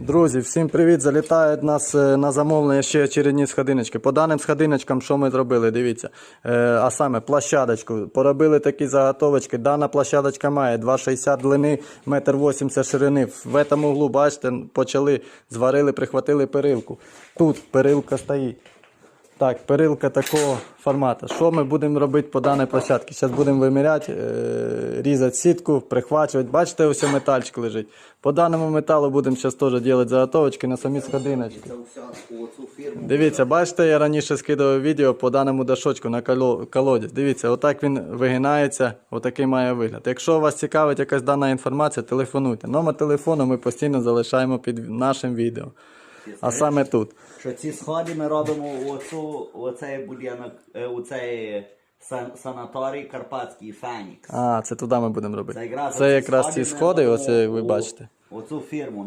Друзі, всім привіт! Залітають нас е, на замовлення ще очередні сходиночки. По даним сходиночкам, що ми зробили, дивіться. Е, а саме площадочку. Поробили такі заготовочки. Дана площадочка має 2,60 длини, 1,80 м ширини. В цьому углу, бачите, почали, зварили, прихватили перилку. Тут перилка стоїть. Так, перилка такого формату. Що ми будемо робити по даній площадці? Зараз будемо виміряти, е, різати сітку, прихвачувати. Бачите, ось метальчик лежить. По даному металу будемо зараз теж робити заготовочки на самі сходиночки. Дивіться, бачите, я раніше скидав відео по даному дашочку на коло- колодязь. Дивіться, отак він вигинається, отакий має вигляд. Якщо вас цікавить якась дана інформація, телефонуйте. Номер телефону ми постійно залишаємо під нашим відео. А саме тут. Що ці сходи ми робимо оцю, оцей будинок, оцей сан, санаторій Карпатський Фенікс. А, це туди ми будемо робити. Це якраз, Це оці якраз ці сходи, оце як ви бачите. Оцю фірму.